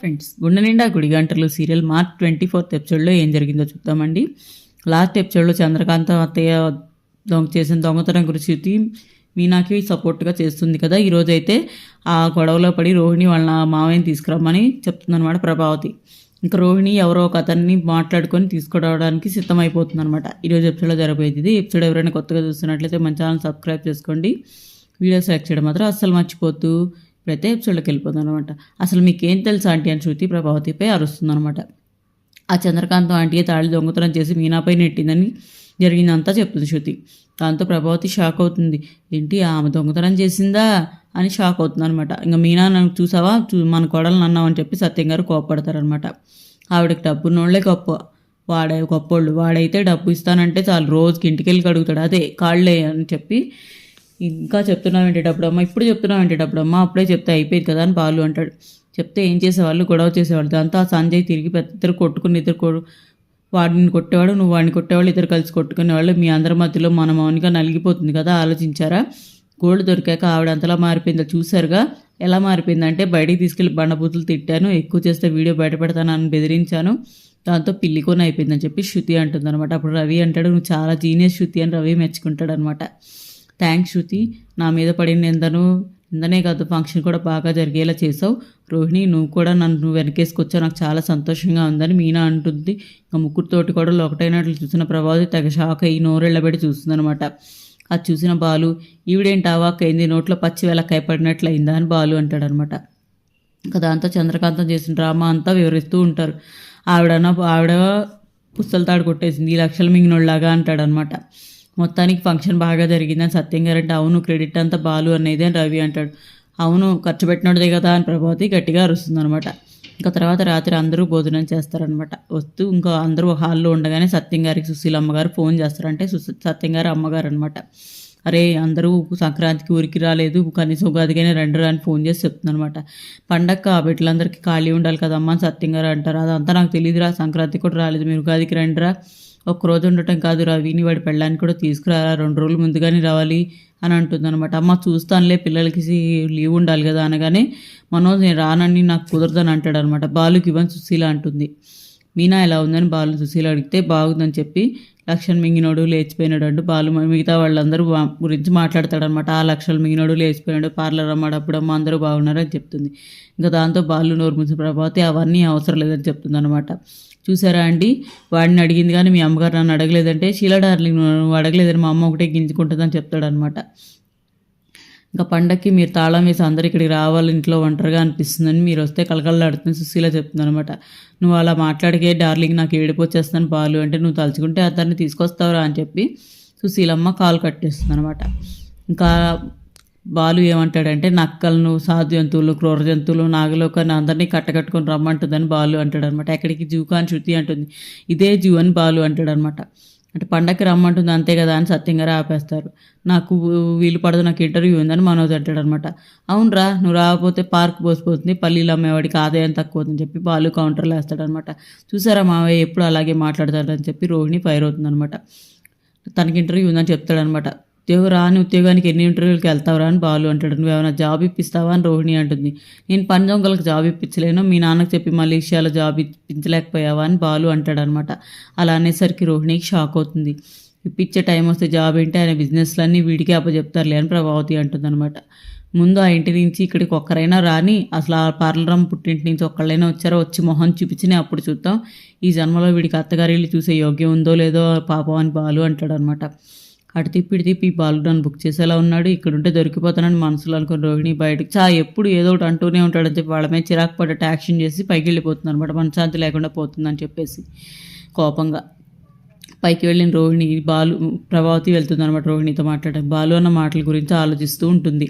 Friends గుండె నిండా గుడి గంటలు సీరియల్ మార్చ్ ట్వంటీ ఫోర్త్ ఎపిసోడ్లో ఏం జరిగిందో చూద్దామండి. లాస్ట్ ఎపిసోడ్లో చంద్రకాంత అత్తయ్య దొంగ చేసిన దొంగతనం గురించి మీనాకి సపోర్ట్గా చేస్తుంది కదా. ఈరోజు అయితే ఆ గొడవలో పడి రోహిణి వాళ్ళ మావయ్యని తీసుకురమ్మని చెప్తుందన్నమాట ప్రభావతి. ఇంకా రోహిణి ఎవరో ఒక అతన్ని మాట్లాడుకొని తీసుకురావడానికి సిద్ధమైపోతుంది అనమాట ఈరోజు ఎపిసోడ్లో జరగబోయేది ఇది. ఎపిసోడ్ ఎవరైనా కొత్తగా చూస్తున్నట్లయితే మన ఛానల్ సబ్స్క్రైబ్ చేసుకోండి. వీడియోస్ సెలెక్ట్ చేయడం మాత్రం అస్సలు మర్చిపోతూ ఇప్పుడైతే ఎపిసోడ్లోకి వెళ్ళిపోతుంది అనమాట అసలు మీకేం తెలుసు ఆంటీ అని శృతి ప్రభావతిపై అరుస్తుందనమాట ఆ చంద్రకాంతం ఆంటీ తాళి దొంగతనం చేసి మీనాపై నెట్టిందని జరిగిందంతా చెప్తుంది శృతి. దాంతో ప్రభావతి షాక్ అవుతుంది. ఏంటి ఆమె దొంగతనం చేసిందా? అని షాక్ అవుతుంది అనమాట ఇంకా మీనా నన్ను చూసావా? చూ మన కొడలు అన్నామని చెప్పి సత్యం గారు కోపడతారనమాట ఆవిడకి డబ్బున్నోళ్ళే గొప్ప. వాడే గొప్పోళ్ళు. వాడైతే డబ్బు ఇస్తానంటే చాలు. రోజుకి ఇంటికి వెళ్ళి కడుగుతాడు. అదే కాళ్ళే అని చెప్పి ఇంకా చెప్తున్నావు ఏంటేటప్పుడు ఇప్పుడు చెప్తున్నావు ఏంటేటప్పుడు అమ్మ? అప్పుడే చెప్తే అయిపోయింది కదా అని బాలు అంటాడు. చెప్తే ఏం చేసేవాళ్ళు? గొడవ చేసేవాళ్ళు. దాంతో ఆ సంజయ్ తిరిగి పెద్ద ఇద్దరు కొట్టుకుని ఇద్దరు కొడు వాడిని కొట్టేవాడు నువ్వు వాడిని కొట్టేవాళ్ళు ఇద్దరు కలిసి కొట్టుకునేవాళ్ళు. మీ అందరి మధ్యలో మన మౌనిగా నలిగిపోతుంది కదా? ఆలోచించారా? గోల్డ్ దొరికాక ఆవిడ అంతలా మారిపోయిందో? చూసారుగా ఎలా మారిపోయిందంటే బయటికి తీసుకెళ్ళి బండబూతులు తిట్టాను ఎక్కువ చేస్తే వీడియో బయటపెడతానని బెదిరించాను. దాంతో పిల్లికొని అయిపోయిందని చెప్పి శృతి అంటుంది అనమాట అప్పుడు రవి అంటాడు నువ్వు చాలా జీనియస్ శృతి అని రవి మెచ్చుకుంటాడు అనమాట థ్యాంక్స్ శృతి నా మీద పడిన నిందను నిందనే కాదు ఫంక్షన్ కూడా బాగా జరిగేలా చేసావు రోహిణి నువ్వు కూడా నన్ను వెనకేసుకొచ్చావు. నాకు చాలా సంతోషంగా ఉందని మీనా అంటుంది. ఇంకా ముగ్గురితోటి కూడా ఒకటైనట్లు చూసిన ప్రభావతి తెగ షాక్ అయ్యి నోరెళ్ళబెట్టి చూస్తుందనమాట అది చూసిన బాలు ఈవిడేంటి అయింది? నోట్లో పచ్చి వెలకాయ పడినట్లు అయిందా? అని బాలు అంటాడనమాట ఇంకా దాంతో చంద్రకాంతం చేసిన డ్రామా అంతా వివరిస్తూ ఉంటారు. ఆవిడన ఆవిడ పుస్తలు తాడు కొట్టేసింది. ఈ లక్షలు మింగినోళ్ళలాగా అంటాడనమాట మొత్తానికి ఫంక్షన్ బాగా జరిగిందని సత్యం గారంటే అవును క్రెడిట్ అంతా బాలు అనేది అని రవి అంటాడు. అవును ఖర్చు పెట్టినోడిదే కదా అని ప్రభావతి గట్టిగా అరుస్తుంది అనమాట ఇంకా తర్వాత రాత్రి అందరూ భోజనం చేస్తారనమాట వస్తూ ఇంకా అందరూ హాల్లో ఉండగానే సత్యం గారికి సుశీల అమ్మగారు ఫోన్ చేస్తారంటే సత్యం గారు అమ్మగారు అనమాట అరే అందరూ సంక్రాంతికి ఊరికి రాలేదు కనీసం ఉగాదిగానే రండి అని ఫోన్ చేసి చెప్తుందనమాట పండగ ఆ బిడ్డలందరికీ ఖాళీ ఉండాలి కదమ్మా అని సత్యం గారు అంటారు. అదంతా నాకు తెలియదురా సంక్రాంతి కూడా రాలేదు మీరు ఉగాదికి రండిరా ఒక రోజు ఉండటం కాదు రవిని వాడి పెళ్ళాన్ని కూడా తీసుకురారా రెండు రోజులు ముందుగానే రావాలి అని అంటుంది అనమాట అమ్మ చూస్తానులే పిల్లలకి లీవ్ ఉండాలి కదా అనగానే మనోజ్ నేను రానని నాకు కుదరదని అంటాడు అనమాట బాలుకి ఇవ్వని సుశీల అంటుంది. మీనా ఎలా ఉందని బాలు సుశీల అడిగితే బాగుందని చెప్పి లక్షలు మింగినోడు లేచిపోయినాడు అంటూ బాలు మిగతా వాళ్ళందరూ గురించి మాట్లాడతాడనమాట ఆ లక్షలు మింగినోడు లేచిపోయినాడు పార్లర్ అమ్మాడప్పుడు అమ్మ అందరూ బాగున్నారని చెప్తుంది. ఇంకా దాంతో బాలు నోరు ప్రభావతి అవన్నీ అవసరం లేదని చెప్తుంది అనమాట చూసారా అండి? వాడిని అడిగింది కానీ మీ అమ్మగారు నన్ను అడగలేదంటే షీలా డార్లింగ్ నువ్వు అడగలేదని మా అమ్మ ఒకటే గింజుకుంటుందని చెప్తాడనమాట ఇంకా పండక్కి మీరు తాళం వేసి అందరు ఇక్కడికి రావాలి ఇంట్లో ఒంటరిగా అనిపిస్తుందని మీరు వస్తే కలకల్లాడుతుంది సుశీల చెప్తుంది అనమాట నువ్వు అలా మాట్లాడికే డార్లింగ్ నాకు ఏడిపోచేస్తాను పాలు అంటే నువ్వు తలుచుకుంటే అతన్ని తీసుకొస్తావురా అని చెప్పి సుశీలమ్మ కాలు కట్టేస్తుంది అనమాట ఇంకా బాలు ఏమంటాడంటే నక్కలను సాధు జంతువులు క్రూర జంతువులు నాగలోకాన్ని అందరినీ కట్టకట్టుకొని రమ్మంటుందని బాలు అంటాడనమాట ఎక్కడికి జూ కాని శృతి అంటుంది. ఇదే జూ అని బాలు అంటాడనమాట అంటే పండగకి రమ్మంటుంది అంతే కదా అని సత్యంగా ఆపేస్తారు. నాకు వీలు పడదు నాకు ఇంటర్వ్యూ ఉందని మనోజ్ అంటాడు అనమాట అవునరా నువ్వు రాకపోతే పార్క్ పోసిపోతుంది పల్లీలు అమ్మేవాడికి ఆదాయం తక్కువ అవుతుందని చెప్పి బాలు కౌంటర్లో వేస్తాడనమాట. చూసారా మావయ్య ఎప్పుడు అలాగే మాట్లాడతాడని చెప్పి రోహిణి ఫైర్ అవుతుంది అనమాట తనకి ఇంటర్వ్యూ ఉందని చెప్తాడనమాట. ఉద్యోగం రాని ఉద్యోగానికి ఎన్ని ఇంటర్వ్యూలకి వెళ్తావురా అని బాలు అంటాడు. నువ్వు ఏమైనా జాబ్ ఇప్పిస్తావా అని రోహిణి అంటుంది. నేను పని దొంగలకు జాబ్ ఇప్పించలేను మీ నాన్నకు చెప్పి మలేషియాలో జాబ్ ఇప్పించలేకపోయావా అని బాలు అంటాడనమాట. అలా అనేసరికి రోహిణికి షాక్ అవుతుంది. ఇప్పించే టైం వస్తే జాబ్ ఏంటి? ఆయన బిజినెస్లన్నీ వీడికి అప్పచెప్తారులే అని ప్రభావతి అంటుందన్నమాట ముందు ఆ ఇంటి నుంచి ఇక్కడికి ఒక్కరైనా రాని అసలు ఆ పార్లరం పుట్టింటి నుంచి ఒక్కళ్ళైనా వచ్చారో? వచ్చి మొహం చూపించినే అప్పుడు చూద్దాం. ఈ జన్మలో వీడికి అత్తగారి చూసే యోగ్యం ఉందో లేదో పాపం అని బాలు అంటాడు అనమాట అటు తిప్పి ఇటు తిప్పి బాలు నన్ను బుక్ చేసేలా ఉన్నాడు. ఇక్కడ ఉంటే దొరికిపోతానని మనసులో అనుకుని రోహిణి బయటకు చా ఎప్పుడు ఏదో ఒకటి అంటూనే ఉంటాడని చెప్పి వాళ్ళ మీద చిరాకు పడ్డట్టు యాక్షన్ చేసి పైకి వెళ్ళిపోతుంది అనమాట మనశ్శాంతి లేకుండా పోతుందని చెప్పేసి కోపంగా పైకి వెళ్ళిన రోహిణి బాలు ప్రభావతి వెళ్తుంది అనమాట రోహిణితో మాట్లాడడం. బాలు అన్న మాటల గురించి ఆలోచిస్తూ ఉంటుంది.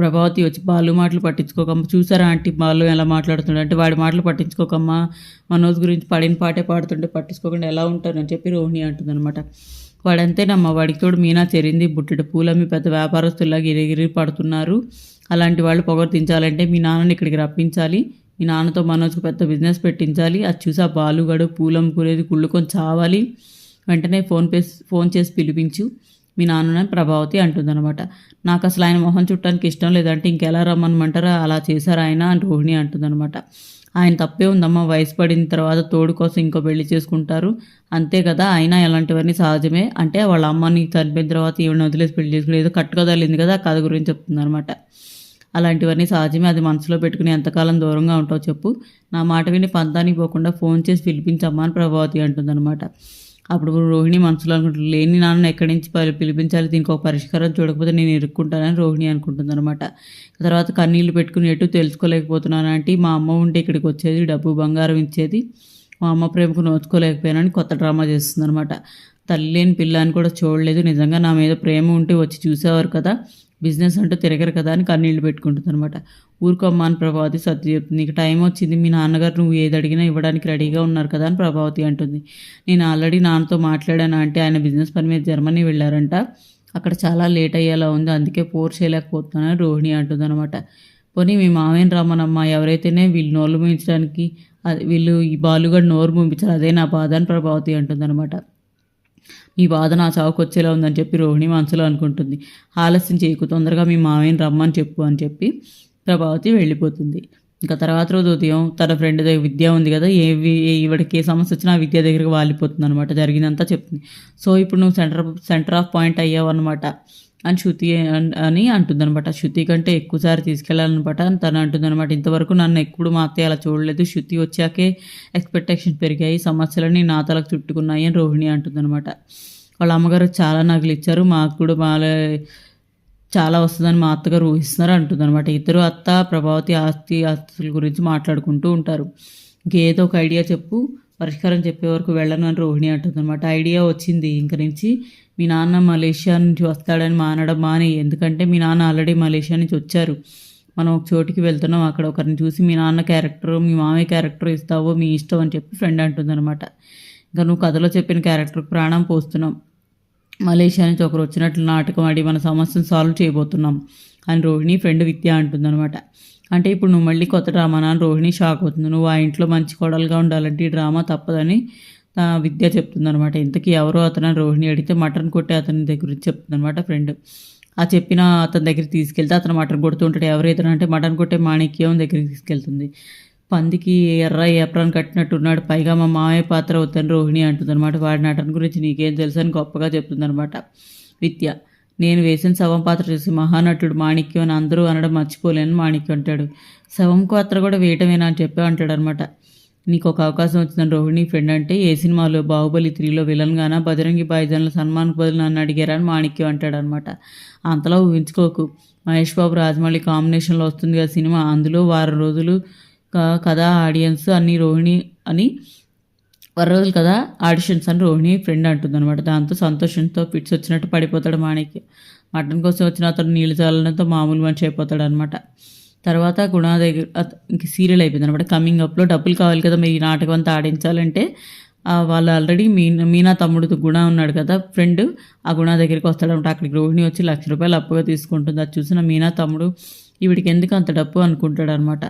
ప్రభావతి వచ్చి బాలు మాటలు పట్టించుకోకమ్మ. చూసారా ఆంటీ బాలు ఎలా మాట్లాడుతుండే అంటే వాడి మాటలు పట్టించుకోకమ్మా. మనోజ్ గురించి పడిన పాటే పాడుతుంటే పట్టించుకోకుండా ఎలా ఉంటారని చెప్పి రోహిణి అంటుంది అనమాట వాడంతేనమ్మా వాడికి తోడు మీనా చెరింది బుట్టెడు పూలమ్మి పెద్ద వ్యాపారస్తుల్లా గిరిగిరి పడుతున్నారు. అలాంటి వాళ్ళు పొగర్తించాలంటే మీ నాన్నని ఇక్కడికి రప్పించాలి. మీ నాన్నతో మనోజ్కి పెద్ద బిజినెస్ పెట్టించాలి. అది చూసి ఆ బాలుగడు పూలమ్ముకునేది కుళ్ళుకొని చావాలి. వెంటనే ఫోన్ పే ఫోన్ చేసి పిలిపించు. మీ నాన్ననే ప్రభావతి అంటుందన్నమాట. నాకు అసలు ఆయన మొహం చుట్టానికి ఇష్టం లేదంటే ఇంకెలా రమ్మనమంటారా? అలా చేశారు ఆయన అని రోహిణి అంటుందన్నమాట. ఆయన తప్పే ఉందమ్మా వయసు పడిన తర్వాత తోడు కోసం ఇంకో పెళ్ళి చేసుకుంటారు. అంతే కదా అయినా ఇలాంటివన్నీ సహజమే. అంటే వాళ్ళ అమ్మని చనిపోయిన తర్వాత ఈవిడ వదిలేసి పెళ్ళి చేసుకుని ఏదో కట్టుకోదలింది కదా ఆ కథ గురించి చెప్తుందనమాట అలాంటివన్నీ సహజమే అది మనసులో పెట్టుకుని ఎంతకాలం దూరంగా ఉంటావు చెప్పు. నా మాట విని పంతానికి పోకుండా ఫోన్ చేసి పిలిపించమ్మా అని ప్రభావతి అంటుందన్నమాట. అప్పుడు రోహిణి మనసులో అనుకుంటుంది లేని నాన్న ఎక్కడి నుంచి పలి- పిలిపించాలి? దీనికి ఒక పరిష్కారం చూడకపోతే నేను ఇరుక్కుంటానని రోహిణి అనుకుంటుంది అనమాట తర్వాత కన్నీళ్ళు పెట్టుకుని ఎటు తెలుసుకోలేకపోతున్నాను అంటే మా అమ్మ ఉంటే ఇక్కడికి వచ్చేది డబ్బు బంగారం ఇచ్చేది. మా అమ్మ ప్రేమకు నోచుకోలేకపోయానని కొత్త డ్రామా చేస్తుంది అనమాట తల్లి లేని పిల్ల అని కూడా చూడలేదు. నిజంగా నా మీద ప్రేమ ఉంటే వచ్చి చూసేవారు కదా. బిజినెస్ అంటే తిరగరు కదా అని కన్నీళ్ళు పెట్టుకుంటుంది అనమాట ఊరుకోమ్మా అని ప్రభావతి సత్య చెప్తుంది. నీకు టైం వచ్చింది మీ నాన్నగారు నువ్వు ఏది అడిగినా ఇవ్వడానికి రెడీగా ఉన్నారు కదా అని ప్రభావతి అంటుంది. నేను ఆల్రెడీ నాన్నతో మాట్లాడాను అంటే ఆయన బిజినెస్ పని మీద జర్మనీ వెళ్ళారంట. అక్కడ చాలా లేట్ అయ్యేలా ఉంది అందుకే పోర్ చేయలేకపోతున్నానని రోహిణి అంటుంది అనమాట పోనీ మీ మామయ్యని రామనమ్మ ఎవరైతేనే వీళ్ళు నోళ్ళు మూయించడానికి అది వీళ్ళు ఈ బాలుగడు నోరు మూపించారు అదే నా బాధ అని ప్రభావతి అంటుంది అనమాట మీ బాధ నా చావుకొచ్చేలా ఉందని చెప్పి రోహిణి మనసులో అనుకుంటుంది. ఆలస్యం చేయకు తొందరగా మీ మామయ్యని రమ్మని చెప్పు అని చెప్పి ప్రభావతి వెళ్ళిపోతుంది. ఇంకా తర్వాత రోజు ఉదయం తన ఫ్రెండ్ దగ్గర విద్య ఉంది కదా ఏ వి- ఏ ఏ సమస్య వచ్చినా విద్య దగ్గరికి వాలిపోతుంది అనమాట జరిగిందంతా చెప్తుంది. సో ఇప్పుడు నువ్వు సెంటర్ సెంటర్ ఆఫ్ పాయింట్ అయ్యావు అనమాట అని శృతి అని అని అంటుందనమాట శృతి కంటే ఎక్కువసారి తీసుకెళ్ళాలనమాట తను అంటుందనమాట ఇంతవరకు నన్ను ఎప్పుడు మా అత్తయ్య అలా చూడలేదు. శృతి వచ్చాకే ఎక్స్పెక్టేషన్ పెరిగాయి. సమస్యలని నా తలకు చుట్టుకున్నాయి అని రోహిణి అంటుందనమాట వాళ్ళ అమ్మగారు చాలా నగలు ఇచ్చారు. మాకు కూడా మాలే చాలా వస్తుందని మా అత్తగారు ఊహిస్తున్నారు అంటుందన్నమాట. ఇద్దరు అత్త ప్రభావతి ఆస్తి ఆస్తుల గురించి మాట్లాడుకుంటూ ఉంటారు. ఇంకేదో ఒక ఐడియా చెప్పు. పరిష్కారం చెప్పే వరకు వెళ్ళను అని రోహిణి అంటుందన్నమాట. ఐడియా వచ్చింది ఇంక నుంచి. మీ నాన్న మలేషియా నుంచి వస్తాడని మానడం మాని ఎందుకంటే మీ నాన్న ఆల్రెడీ మలేషియా నుంచి వచ్చారు. మనం ఒక చోటికి వెళ్తున్నాం అక్కడ ఒకరిని చూసి మీ నాన్న క్యారెక్టర్ మీ మామయ్య క్యారెక్టర్ ఇస్తావో మీ ఇష్టం అని చెప్పి ఫ్రెండ్ అంటుందన్నమాట. ఇంకా నువ్వు కథలో చెప్పిన క్యారెక్టర్ ప్రాణం పోస్తున్నాం. మలేషియా నుంచి ఒకరు వచ్చినట్లు నాటకం ఆడి మన సమస్యను సాల్వ్ చేయబోతున్నాం. అని రోహిణి ఫ్రెండ్ విద్య అంటుందన్నమాట. అంటే ఇప్పుడు నువ్వు మళ్ళీ కొత్త డ్రామానా అని రోహిణి షాక్ అవుతుంది. నువ్వు ఆ ఇంట్లో మంచి కోడలుగా ఉండాలంటే ఈ డ్రామా తప్పదని విద్య చెప్తుందనమాట ఇంతకీ ఎవరో అతను రోహిణి అడిగితే మటన్ కొట్టే అతని దగ్గర చెప్తుందనమాట ఫ్రెండ్. ఆ చెప్పిన అతని దగ్గర తీసుకెళ్తే అతను మటన్ కొడుతూ ఉంటాడు. ఎవరైతే అంటే మటన్ కొట్టే మాణిక్యం దగ్గరికి తీసుకెళ్తుంది. పందికి ఎర్ర ఏప్రాన్ కట్టినట్టు ఉన్నాడు పైగా మా మామయ్య పాత్ర అవుతాను రోహిణి అంటుందన్నమాట. వాడి నటన గురించి నీకేం తెలుసు అని గొప్పగా చెప్తుందనమాట విద్య. నేను వేసిన శవం పాత్ర చూసి మహానటుడు మాణిక్యం అని అందరూ అనడం మర్చిపోలేని మాణిక్యం అంటాడు. శవం పాత్ర కూడా వేయటమేనా అని చెప్పి అంటాడు అనమాట నీకు ఒక అవకాశం వచ్చిందని రోహిణి ఫ్రెండ్ అంటే ఏ సినిమాలో బాహుబలి త్రీలో విలన్ గానా బజరంగి బాయిజన్ల సన్మాన్ బదులు నన్ను అడిగారా అని మాణిక్యం అంటాడు అనమాట అంతలా ఊహించుకోకు. మహేష్ బాబు రాజమౌళి కాంబినేషన్లో వస్తుంది కదా సినిమా. అందులో వారం రోజులు క- కథ ఆడియన్స్ అన్ని రోహిణి అని వారం కదా ఆడిషన్స్ అని రోహిణి ఫ్రెండ్ అంటుందన్నమాట. దాంతో సంతోషంతో పిట్స్ వచ్చినట్టు పడిపోతాడు మాణిక్య. మటన్ కోసం వచ్చిన అతను నీళ్ళు చల్లడంతో మామూలు మనిషి అయిపోతాడు అనమాట తర్వాత గుణ దగ్గర ఇంక సీరియల్ అయిపోయింది అనమాట కమింగ్ అప్లో డబ్బులు కావాలి కదా మీరు ఈ నాటకం అంతా ఆడించాలంటే వాళ్ళు ఆల్రెడీ మీనా మీనా తమ్ముడు గుణ ఉన్నాడు కదా ఫ్రెండ్ ఆ గుణ దగ్గరికి వస్తాడనమాట అక్కడికి రోహిణి వచ్చి లక్ష రూపాయలు అప్పుగా తీసుకుంటుంది. అది చూసిన మీనా తమ్ముడు ఈవిడికి ఎందుకు అంత డబ్బు? అనుకుంటాడు అనమాట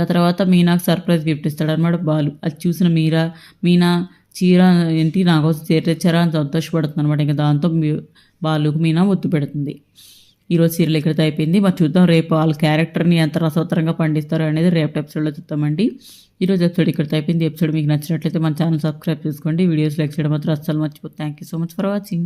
ఆ తర్వాత మీనాకు సర్ప్రైజ్ గిఫ్ట్ ఇస్తాడనమాట బాలు. అది చూసిన మీరా మీనా చీర ఏంటి నా కోసం చీర తెచ్చారా అని సంతోషపడుతుంది అనమాట ఇంకా దాంతో మీ- బాలుకు మీనా ఒత్తు పెడుతుంది. ఈరోజు సీరియల్ ఇక్కడ అయిపోయింది? మరి చూద్దాం. రేపు వాళ్ళ క్యారెక్టర్ని ఎంత రసవత్తరంగా పండిస్తారో అనేది రేపు ఎపిసోడ్లో చూద్దామండి. ఈరోజు ఎపిసోడ్ ఇక్కడితో అయిపోయింది. ఎపిసోడ్ మీకు నచ్చినట్లయితే మన ఛానల్ సబ్స్క్రైబ్ చేసుకోండి. వీడియోస్ లైక్ చేయడం మాత్రం అస్సలు మర్చిపోతుంది thank you so much for watching